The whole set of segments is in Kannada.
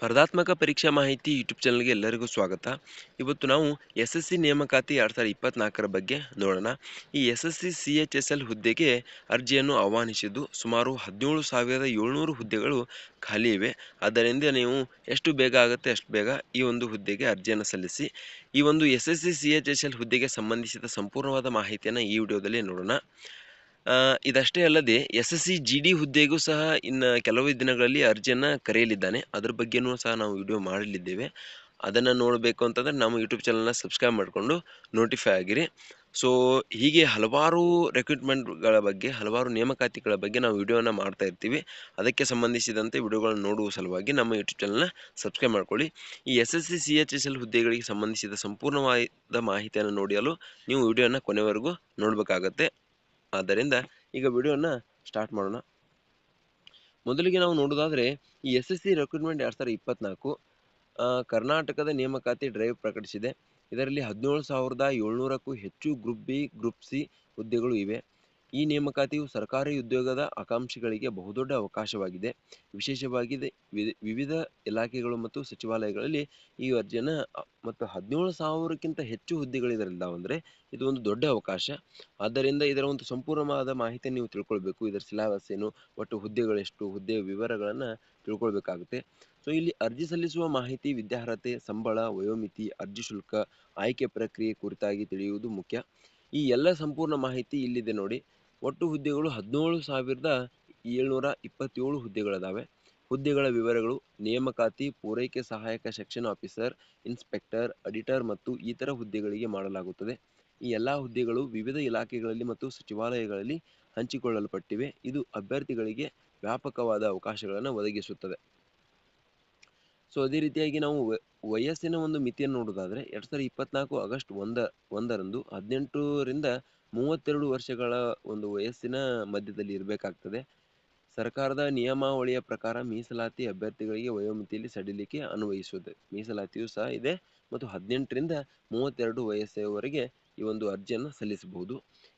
ಸ್ಪರ್ಧಾತ್ಮಕ ಪರೀಕ್ಷಾ ಮಾಹಿತಿ ಯೂಟ್ಯೂಬ್ ಚಾನಲ್ಗೆ ಎಲ್ಲರಿಗೂ ಸ್ವಾಗತ. ಇವತ್ತು ನಾವು ಎಸ್ ಎಸ್ ಸಿ ನೇಮಕಾತಿ ಎರಡು ಸಾವಿರದ ಇಪ್ಪತ್ನಾಲ್ಕರ ಬಗ್ಗೆ ನೋಡೋಣ. ಈ S S C C H S L ಹುದ್ದೆಗೆ ಅರ್ಜಿಯನ್ನು ಆಹ್ವಾನಿಸಿದ್ದು ಸುಮಾರು ಹದಿನೇಳು ಸಾವಿರದ ಏಳ್ನೂರು ಹುದ್ದೆಗಳು ಖಾಲಿ ಇವೆ. ಆದ್ದರಿಂದ ನೀವು ಎಷ್ಟು ಬೇಗ ಆಗುತ್ತೆ ಅಷ್ಟು ಬೇಗ ಈ ಒಂದು ಹುದ್ದೆಗೆ ಅರ್ಜಿಯನ್ನು ಸಲ್ಲಿಸಿ. ಈ ಒಂದು S S C C H S L ಹುದ್ದೆಗೆ ಸಂಬಂಧಿಸಿದ ಸಂಪೂರ್ಣವಾದ ಮಾಹಿತಿಯನ್ನು ಈ ವಿಡಿಯೋದಲ್ಲಿ ನೋಡೋಣ. ಇದಷ್ಟೇ ಅಲ್ಲದೆ S S C G D ಹುದ್ದೆಗೂ ಸಹ ಇನ್ನು ಕೆಲವು ದಿನಗಳಲ್ಲಿ ಅರ್ಜಿಯನ್ನು ಕರೆಯಲಿದ್ದಾನೆ. ಅದ್ರ ಬಗ್ಗೆನೂ ಸಹ ನಾವು ವಿಡಿಯೋ ಮಾಡಲಿದ್ದೇವೆ. ಅದನ್ನು ನೋಡಬೇಕು ಅಂತಂದರೆ ನಮ್ಮ ಯೂಟ್ಯೂಬ್ ಚಾನಲ್ನ ಸಬ್ಸ್ಕ್ರೈಬ್ ಮಾಡಿಕೊಂಡು ನೋಟಿಫೈ ಆಗಿರಿ. ಸೊ, ಹೀಗೆ ಹಲವಾರು ರೆಕ್ರೂಟ್ಮೆಂಟ್ಗಳ ಬಗ್ಗೆ, ಹಲವಾರು ನೇಮಕಾತಿಗಳ ಬಗ್ಗೆ ನಾವು ವಿಡಿಯೋನ ಮಾಡ್ತಾ ಇರ್ತೀವಿ. ಅದಕ್ಕೆ ಸಂಬಂಧಿಸಿದಂತೆ ವಿಡಿಯೋಗಳನ್ನು ನೋಡುವ ಸಲುವಾಗಿ ನಮ್ಮ ಯೂಟ್ಯೂಬ್ ಚಾನಲ್ನ ಸಬ್ಸ್ಕ್ರೈಬ್ ಮಾಡ್ಕೊಳ್ಳಿ. ಈ S S C C H S L ಹುದ್ದೆಗಳಿಗೆ ಸಂಬಂಧಿಸಿದ ಸಂಪೂರ್ಣವಾದ ಮಾಹಿತಿಯನ್ನು ನೋಡಿಯಲು ನೀವು ವಿಡಿಯೋನ ಕೊನೆವರೆಗೂ ನೋಡಬೇಕಾಗತ್ತೆ. ಆದ್ದರಿಂದ ಈಗ ವಿಡಿಯೋನ ಸ್ಟಾರ್ಟ್ ಮಾಡೋಣ. ಮೊದಲಿಗೆ ನಾವು ನೋಡೋದಾದರೆ ಈ ಎಸ್ ಎಸ್ ಸಿ ರೆಕ್ರೂಟ್ಮೆಂಟ್ ಎರಡು ಸಾವಿರದ ಇಪ್ಪತ್ನಾಲ್ಕು ಕರ್ನಾಟಕದ ನೇಮಕಾತಿ ಡ್ರೈವ್ ಪ್ರಕಟಿಸಿದೆ. ಇದರಲ್ಲಿ ಹದಿನೇಳು ಸಾವಿರದ ಏಳ್ನೂರಕ್ಕೂ ಹೆಚ್ಚು ಗ್ರೂಪ್ ಬಿ ಗ್ರೂಪ್ ಸಿ ಹುದ್ದೆಗಳು ಇವೆ. ಈ ನೇಮಕಾತಿಯು ಸರ್ಕಾರಿ ಉದ್ಯೋಗದ ಆಕಾಂಕ್ಷಿಗಳಿಗೆ ಬಹುದೊಡ್ಡ ಅವಕಾಶವಾಗಿದೆ. ವಿಶೇಷವಾಗಿ ವಿಧ- ವಿವಿಧ ಇಲಾಖೆಗಳು ಮತ್ತು ಸಚಿವಾಲಯಗಳಲ್ಲಿ ಈ ಅರ್ಜಿಯನ್ನು ಮತ್ತು ಹದಿನೇಳು ಸಾವಿರಕ್ಕಿಂತ ಹೆಚ್ಚು ಹುದ್ದೆಗಳು ಇದರಲ್ಲಿದ್ದಾವೆ ಅಂದರೆ ಇದು ಒಂದು ದೊಡ್ಡ ಅವಕಾಶ. ಆದ್ದರಿಂದ ಇದರ ಒಂದು ಸಂಪೂರ್ಣವಾದ ಮಾಹಿತಿ ನೀವು ತಿಳ್ಕೊಳ್ಬೇಕು. ಇದರ ಸಿಲಾಬಸ್ ಏನು, ಒಟ್ಟು ಹುದ್ದೆಗಳೆಷ್ಟು ಹುದ್ದೆಯ ವಿವರಗಳನ್ನು ತಿಳ್ಕೊಳ್ಬೇಕಾಗುತ್ತೆ. ಸೊ, ಇಲ್ಲಿ ಅರ್ಜಿ ಸಲ್ಲಿಸುವ ಮಾಹಿತಿ, ವಿದ್ಯಾರ್ಹತೆ, ಸಂಬಳ, ವಯೋಮಿತಿ, ಅರ್ಜಿ ಶುಲ್ಕ, ಆಯ್ಕೆ ಪ್ರಕ್ರಿಯೆ ಕುರಿತಾಗಿ ತಿಳಿಯುವುದು ಮುಖ್ಯ. ಈ ಎಲ್ಲ ಸಂಪೂರ್ಣ ಮಾಹಿತಿ ಇಲ್ಲಿದೆ ನೋಡಿ. ಒಟ್ಟು ಹುದ್ದೆಗಳು ಹದಿನೇಳು ಸಾವಿರದ ಏಳ್ನೂರ ಇಪ್ಪತ್ತೇಳು ಹುದ್ದೆಗಳಿದಾವೆ. ಹುದ್ದೆಗಳ ವಿವರಗಳು ನೇಮಕಾತಿ, ಪೂರೈಕೆ ಸಹಾಯಕ ಸೆಕ್ಷನ್ ಆಫೀಸರ್, ಇನ್ಸ್ಪೆಕ್ಟರ್ ಅಡಿಟರ್ ಮತ್ತು ಇತರ ಹುದ್ದೆಗಳಿಗೆ ಮಾಡಲಾಗುತ್ತದೆ. ಈ ಎಲ್ಲ ಹುದ್ದೆಗಳು ವಿವಿಧ ಇಲಾಖೆಗಳಲ್ಲಿ ಮತ್ತು ಸಚಿವಾಲಯಗಳಲ್ಲಿ ಹಂಚಿಕೊಳ್ಳಲ್ಪಟ್ಟಿವೆ. ಇದು ಅಭ್ಯರ್ಥಿಗಳಿಗೆ ವ್ಯಾಪಕವಾದ ಅವಕಾಶಗಳನ್ನು ಒದಗಿಸುತ್ತದೆ. ಸೊ ಅದೇ ರೀತಿಯಾಗಿ ನಾವು ವಯಸ್ಸಿನ ಒಂದು ಮಿತಿಯನ್ನು ನೋಡೋದಾದರೆ ಎರಡು ಸಾವಿರದ ಇಪ್ಪತ್ನಾಲ್ಕು ಆಗಸ್ಟ್ ಒಂದ, ಒಂದರಂದು ಹದಿನೆಂಟರಿಂದ ಮೂವತ್ತೆರಡು ವರ್ಷಗಳ ಒಂದು ವಯಸ್ಸಿನ ಮಧ್ಯದಲ್ಲಿ ಇರಬೇಕಾಗ್ತದೆ. ಸರ್ಕಾರದ ನಿಯಮಾವಳಿಯ ಪ್ರಕಾರ ಮೀಸಲಾತಿ ಅಭ್ಯರ್ಥಿಗಳಿಗೆ ವಯೋಮಿತಿಯಲ್ಲಿ ಸಡಿಲಿಕೆ ಅನ್ವಯಿಸುತ್ತದೆ ಮೀಸಲಾತಿಯೂ ಸಹ ಇದೆ ಮತ್ತು ಹದಿನೆಂಟರಿಂದ ಮೂವತ್ತೆರಡು ವಯಸ್ಸಿನವರೆಗೆ ಈ ಒಂದು ಅರ್ಜಿಯನ್ನು ಸಲ್ಲಿಸಬಹುದು.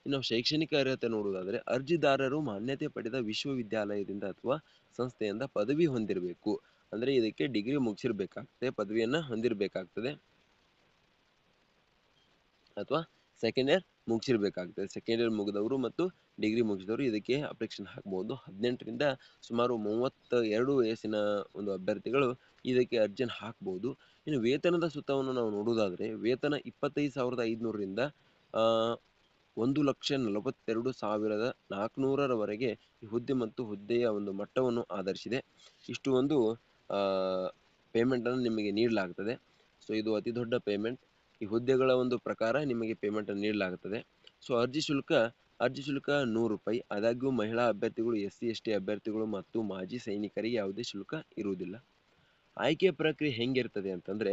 ಇನ್ನು ಶೈಕ್ಷಣಿಕ ಅರ್ಹತೆ ನೋಡುವುದಾದರೆ ಅರ್ಜಿದಾರರು ಮಾನ್ಯತೆ ಪಡೆದ ವಿಶ್ವವಿದ್ಯಾಲಯದಿಂದ ಅಥವಾ ಸಂಸ್ಥೆಯಿಂದ ಪದವಿ ಹೊಂದಿರಬೇಕು. ಅಂದರೆ ಇದಕ್ಕೆ ಡಿಗ್ರಿ ಮುಗಿಸಿರ್ಬೇಕಾಗ್ತದೆ ಪದವಿಯನ್ನು ಹೊಂದಿರಬೇಕಾಗ್ತದೆ. ಅಥವಾ ಸೆಕೆಂಡ್ ಇಯರ್ ಮುಗಿಸಿರ್ಬೇಕಾಗ್ತದೆ. ಸೆಕೆಂಡ್ ಇಯರ್ ಮುಗಿದವರು ಮತ್ತು ಡಿಗ್ರಿ ಮುಗಿಸಿದವರು ಇದಕ್ಕೆ ಅಪ್ಲಿಕೇಶನ್ ಹಾಕ್ಬೋದು. ಹದಿನೆಂಟರಿಂದ ಸುಮಾರು ಮೂವತ್ತ ಎರಡು ವಯಸ್ಸಿನ ಒಂದು ಅಭ್ಯರ್ಥಿಗಳು ಇದಕ್ಕೆ ಅರ್ಜಿಯನ್ನು ಹಾಕ್ಬೋದು. ಇನ್ನು ವೇತನದ ಸುತ್ತವನ್ನು ನಾವು ನೋಡುವುದಾದರೆ, ವೇತನ ಇಪ್ಪತ್ತೈದು ಸಾವಿರದ ಐದುನೂರರಿಂದ ಒಂದು ಲಕ್ಷ ನಲವತ್ತೆರಡು ಸಾವಿರದ ನಾಲ್ಕುನೂರರವರೆಗೆ ಈ ಹುದ್ದೆ ಮತ್ತು ಹುದ್ದೆಯ ಒಂದು ಮಟ್ಟವನ್ನು ಆಧರಿಸಿದೆ. ಇಷ್ಟು ಒಂದು ಪೇಮೆಂಟನ್ನು ನಿಮಗೆ ನೀಡಲಾಗುತ್ತದೆ ಸೊ ಇದು ಅತಿ ದೊಡ್ಡ ಪೇಮೆಂಟ್ ಈ ಹುದ್ದೆಗಳ ಒಂದು ಪ್ರಕಾರ ನಿಮಗೆ ಪೇಮೆಂಟನ್ನು ನೀಡಲಾಗುತ್ತದೆ ಸೊ ಅರ್ಜಿ ಶುಲ್ಕ ಅರ್ಜಿ ಶುಲ್ಕ ನೂರು ರೂಪಾಯಿ. ಆದಾಗ್ಯೂ ಮಹಿಳಾ ಅಭ್ಯರ್ಥಿಗಳು ಎಸ್ ಸಿ ಎಸ್ ಟಿ ಅಭ್ಯರ್ಥಿಗಳು ಮತ್ತು ಮಾಜಿ ಸೈನಿಕರಿಗೆ ಯಾವುದೇ ಶುಲ್ಕ ಇರುವುದಿಲ್ಲ. ಆಯ್ಕೆ ಪ್ರಕ್ರಿಯೆ ಹೆಂಗಿರ್ತದೆ ಅಂತಂದರೆ,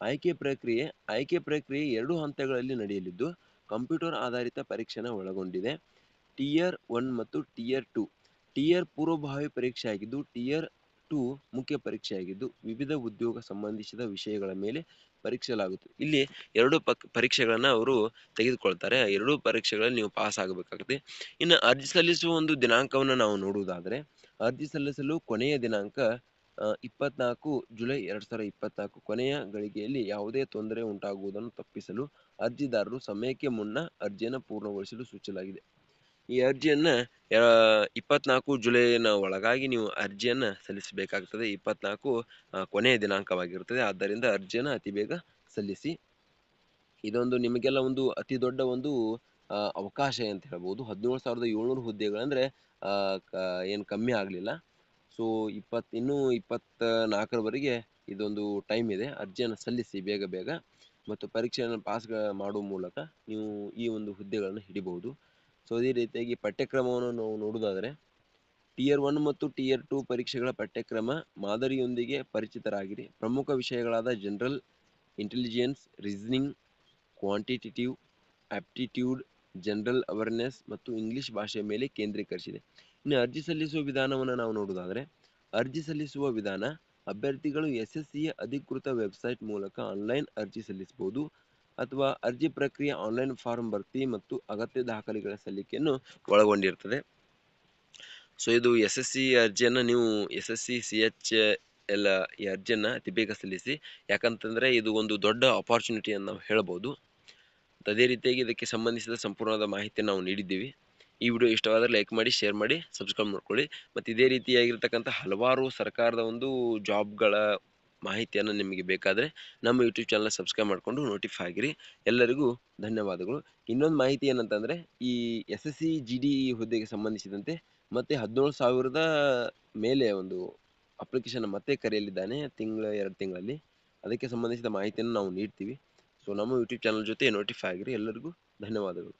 ಆಯ್ಕೆ ಪ್ರಕ್ರಿಯೆ ಆಯ್ಕೆ ಪ್ರಕ್ರಿಯೆ ಎರಡು ಹಂತಗಳಲ್ಲಿ ನಡೆಯಲಿದ್ದು ಕಂಪ್ಯೂಟರ್ ಆಧಾರಿತ ಪರೀಕ್ಷೆನ ಒಳಗೊಂಡಿದೆ. ಟಿಯರ್ ಒನ್ ಮತ್ತು ಟಿಯರ್ ಟು ಟಿಯರ್ ಪೂರ್ವಭಾವಿ ಪರೀಕ್ಷೆ ಆಗಿದ್ದು ಟಿಯರ್ ಟು ಮುಖ್ಯ ಪರೀಕ್ಷೆಯಾಗಿದ್ದು, ವಿವಿಧ ಉದ್ಯೋಗ ಸಂಬಂಧಿಸಿದ ವಿಷಯಗಳ ಮೇಲೆ ಪರೀಕ್ಷಿಸಲಾಗುತ್ತದೆ ಇಲ್ಲಿ ಎರಡು ಪಕ್, ಪರೀಕ್ಷೆಗಳನ್ನು ಅವರು ತೆಗೆದುಕೊಳ್ತಾರೆ. ಎರಡೂ ಪರೀಕ್ಷೆಗಳಲ್ಲಿ ನೀವು ಪಾಸ್ ಆಗಬೇಕಾಗುತ್ತೆ. ಇನ್ನು ಅರ್ಜಿ ಸಲ್ಲಿಸುವ ಒಂದು ದಿನಾಂಕವನ್ನು ನಾವು ನೋಡುವುದಾದರೆ, ಅರ್ಜಿ ಸಲ್ಲಿಸಲು ಕೊನೆಯ ದಿನಾಂಕ ಇಪ್ಪತ್ನಾಲ್ಕು ಜುಲೈ ಎರಡು ಸಾವಿರದ ಇಪ್ಪತ್ನಾಲ್ಕು. ಕೊನೆಯ ಗಳಿಗೆಯಲ್ಲಿ ಯಾವುದೇ ತೊಂದರೆ ಉಂಟಾಗುವುದನ್ನು ತಪ್ಪಿಸಲು ಅರ್ಜಿದಾರರು ಸಮಯಕ್ಕೆ ಮುನ್ನ ಅರ್ಜಿಯನ್ನು ಪೂರ್ಣಗೊಳಿಸಲು ಸೂಚಿಸಲಾಗಿದೆ. ಈ ಅರ್ಜಿಯನ್ನು ಇಪ್ಪತ್ನಾಲ್ಕು ಜುಲೈನ ಒಳಗಾಗಿ ನೀವು ಅರ್ಜಿಯನ್ನು ಸಲ್ಲಿಸಬೇಕಾಗ್ತದೆ. ಇಪ್ಪತ್ನಾಲ್ಕು ಕೊನೆಯ ದಿನಾಂಕವಾಗಿರುತ್ತದೆ. ಆದ್ದರಿಂದ ಅರ್ಜಿಯನ್ನು ಅತಿ ಬೇಗ ಸಲ್ಲಿಸಿ. ಇದೊಂದು ನಿಮಗೆಲ್ಲ ಒಂದು ಅತಿ ದೊಡ್ಡ ಒಂದು ಅವಕಾಶ ಅಂತ ಹೇಳ್ಬೋದು. ಹದಿನೇಳು ಸಾವಿರದ ಏಳ್ನೂರು ಹುದ್ದೆಗಳಂದರೆ ಏನು ಕಮ್ಮಿ ಆಗಲಿಲ್ಲ. ಸೊ ಇಪ್ಪತ್ತು ಇನ್ನೂ ಇಪ್ಪತ್ತ ನಾಲ್ಕರವರೆಗೆ ಇದೊಂದು ಟೈಮ್ ಇದೆ. ಅರ್ಜಿಯನ್ನು ಸಲ್ಲಿಸಿ ಬೇಗ ಬೇಗ. ಮತ್ತು ಪರೀಕ್ಷೆಯನ್ನು ಪಾಸ್ ಮಾಡುವ ಮೂಲಕ ನೀವು ಈ ಒಂದು ಹುದ್ದೆಗಳನ್ನು ಹಿಡಿಬಹುದು. ಸೊ ಅದೇ ರೀತಿಯಾಗಿ ಪಠ್ಯಕ್ರಮವನ್ನು ನಾವು ನೋಡೋದಾದರೆ ಟಿಯರ್ ಒನ್ ಮತ್ತು ಟಿಯರ್ ಟು ಪರೀಕ್ಷೆಗಳ ಪಠ್ಯಕ್ರಮ ಮಾದರಿಯೊಂದಿಗೆ ಪರಿಚಿತರಾಗಿರಿ. ಪ್ರಮುಖ ವಿಷಯಗಳಾದ general intelligence reasoning quantitative aptitude general awareness ಮತ್ತು ಇಂಗ್ಲಿಷ್ ಭಾಷೆಯ ಮೇಲೆ ಕೇಂದ್ರೀಕರಿಸಿದೆ. ಇನ್ನು ಅರ್ಜಿ ಸಲ್ಲಿಸುವ ವಿಧಾನವನ್ನು ನಾವು ನೋಡೋದಾದರೆ ಅರ್ಜಿ ಸಲ್ಲಿಸುವ ವಿಧಾನ, ಅಭ್ಯರ್ಥಿಗಳು ಎಸ್ ಎಸ್ ಸಿಯ ಅಧಿಕೃತ ವೆಬ್ಸೈಟ್ ಮೂಲಕ ಆನ್ಲೈನ್ ಅರ್ಜಿ ಸಲ್ಲಿಸಬಹುದು. ಅಥವಾ ಅರ್ಜಿ ಪ್ರಕ್ರಿಯೆ ಆನ್ಲೈನ್ ಫಾರ್ಮ್ ಭರ್ತಿ ಮತ್ತು ಅಗತ್ಯ ದಾಖಲೆಗಳ ಸಲ್ಲಿಕೆಯನ್ನು ಒಳಗೊಂಡಿರ್ತದೆ. ಸೊ ಇದು ಎಸ್ ಎಸ್ ಸಿ ಅರ್ಜಿಯನ್ನು ನೀವು S S C C H ಎಲ್ಲ ಈ ಅರ್ಜಿಯನ್ನು ಅತಿ ಬೇಗ ಸಲ್ಲಿಸಿ. ಯಾಕಂತಂದರೆ ಇದು ಒಂದು ದೊಡ್ಡ ಅಪಾರ್ಚುನಿಟಿ ಅಂತ ನಾವು ಹೇಳ್ಬೋದು. ಅದೇ ರೀತಿಯಾಗಿ ಇದಕ್ಕೆ ಸಂಬಂಧಿಸಿದ ಸಂಪೂರ್ಣವಾದ ಮಾಹಿತಿಯನ್ನು ನಾವು ನೀಡಿದ್ದೀವಿ. ಈ ವಿಡಿಯೋ ಇಷ್ಟವಾದರೆ ಲೈಕ್ ಮಾಡಿ, ಶೇರ್ ಮಾಡಿ, ಸಬ್ಸ್ಕ್ರೈಬ್ ಮಾಡ್ಕೊಳ್ಳಿ. ಮತ್ತು ಇದೇ ರೀತಿಯಾಗಿರ್ತಕ್ಕಂಥ ಹಲವಾರು ಸರ್ಕಾರದ ಒಂದು ಜಾಬ್ಗಳ ಮಾಹಿತಿಯನ್ನು ನಿಮಗೆ ಬೇಕಾದರೆ ನಮ್ಮ ಯೂಟ್ಯೂಬ್ ಚಾನಲ್ ಸಬ್ಸ್ಕ್ರೈಬ್ ಮಾಡಿಕೊಂಡು ನೋಟಿಫೈ ಆಗಿರಿ. ಎಲ್ಲರಿಗೂ ಧನ್ಯವಾದಗಳು. ಇನ್ನೊಂದು ಮಾಹಿತಿ ಏನಂತಂದರೆ, ಈ S S C G D ಹುದ್ದೆಗೆ ಸಂಬಂಧಿಸಿದಂತೆ ಮತ್ತೆ ಹದಿನೇಳು ಸಾವಿರದ ಮೇಲೆ ಒಂದು ಅಪ್ಲಿಕೇಶನ್ ಮತ್ತೆ ಕರೆಯಲಿದ್ದಾನೆ, ತಿಂಗಳ, ಎರಡು ತಿಂಗಳಲ್ಲಿ. ಅದಕ್ಕೆ ಸಂಬಂಧಿಸಿದ ಮಾಹಿತಿಯನ್ನು ನಾವು ನೀಡ್ತೀವಿ. ಸೊ ನಮ್ಮ ಯೂಟ್ಯೂಬ್ ಚಾನಲ್ ಜೊತೆ ನೋಟಿಫೈ ಆಗಿರಿ. ಎಲ್ಲರಿಗೂ ಧನ್ಯವಾದಗಳು.